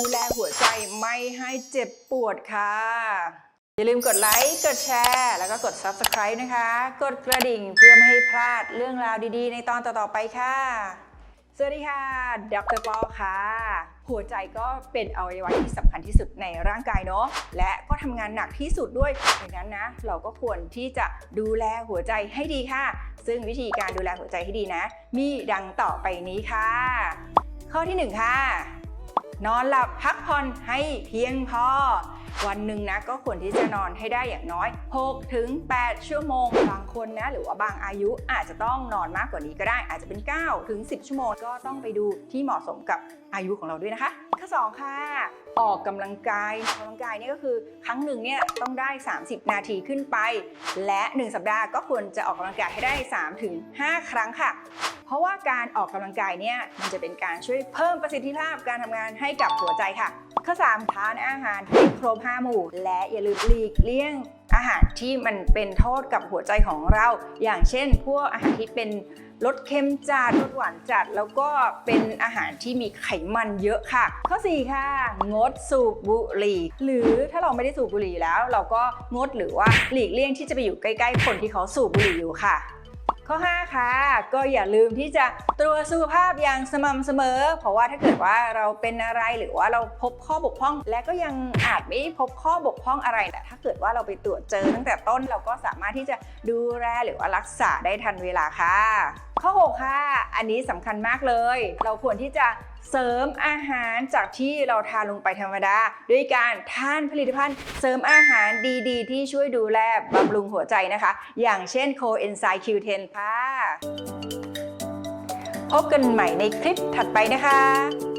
ูแลหัวใจไม่ให้เจ็บปวดค่ะ อย่าลืมกดไลค์กดแชร์ แล้วก็กด Subscribe นะคะ กดกระดิ่งเพื่อไม่ให้พลาดเรื่องราวดีๆ ในตอนต่อๆไปค่ะ สวัสดีค่ะดรปอค่ะ หัวใจก็เป็นอวัยวะที่สำคัญที่สุดในร่างกายเนาะและก็ทำงานหนักที่สุดด้วยดังนั้นนะ เราก็ควรที่จะดูแลหัวใจให้ดีค่ะ ซึ่งวิธีการดูแลหัวใจให้ดีนะ มีดังต่อไปนี้ค่ะ ข้อที่หนึ่งค่ะ นอนหลับพักผ่อนให้เพียงพอ วันหนึ่งนะก็ควรที่จะนอนให้ได้อย่างน้อย6ถึง8ชั่วโมง บางคนนะหรือว่าบางอายุอาจจะต้องนอนมากกว่านี้ก็ได้ อาจจะเป็น9ถึง10 ชั่วโมง ก็ต้องไปดูที่เหมาะสมกับอายุของเราด้วยนะคะข้อ2ค่ะ ออกกำลังกายออกกำลังกายนี่ก็คือครั้งหนึ่งเนี่ยต้องได้ 30 นาทีขึ้นไป และ 1 สัปดาห์ก็ควรจะออกกำลังกายให้ได้3ถึง5ครั้งค่ะ เพราะว่าการออกกำลังกายเนี่ยมันจะเป็นการช่วยเพิ่มประสิทธิภาพการทำงานให้กับหัวใจค่ะ ข้อ 3 ทานอาหารให้ครบ5หมู่ และอย่าลืมหลีกเลี่ยงอาหารที่มันเป็นโทษกับหัวใจของเรา อย่างเช่น พวกอาหารที่เป็นรสเค็มจัดรสหวานจัด แล้วก็เป็นอาหารที่มีไขมันเยอะค่ะ ข้อ 4 ค่ะ งดสูบบุหรี่ หรือถ้าเราไม่ได้สูบบุหรี่แล้ว เราก็งดหรือว่าหลีกเลี่ยงที่จะไปอยู่ใกล้ ๆ คนที่เขาสูบบุหรี่อยู่ค่ะ ข้อ 5 ค่ะ ก็อย่าลืมที่จะตรวจสุขภาพอย่างสม่ำเสมอ เพราะว่าถ้าเกิดว่าเราเป็นอะไรหรือว่าเราพบข้อบกพร่อง และก็ยังอาจไม่พบข้อบกพร่องอะไรแต่ถ้าเกิดว่าเราไปตรวจเจอตั้งแต่ต้นเราก็สามารถที่จะดูแลหรือว่ารักษาได้ทันเวลาค่ะ ข้อ6ค่ะ อันนี้สำคัญมากเลย เราควรที่จะเสริมอาหารจากที่เราทานลงไปธรรมดา ด้วยการทานผลิตภัณฑ์เสริมอาหารดีๆ ที่ช่วยดูแลบำรุงหัวใจนะคะ อย่างเช่นโคเอนไซม์ Q10 ค่ะ พบกันใหม่ในคลิปถัดไปนะคะ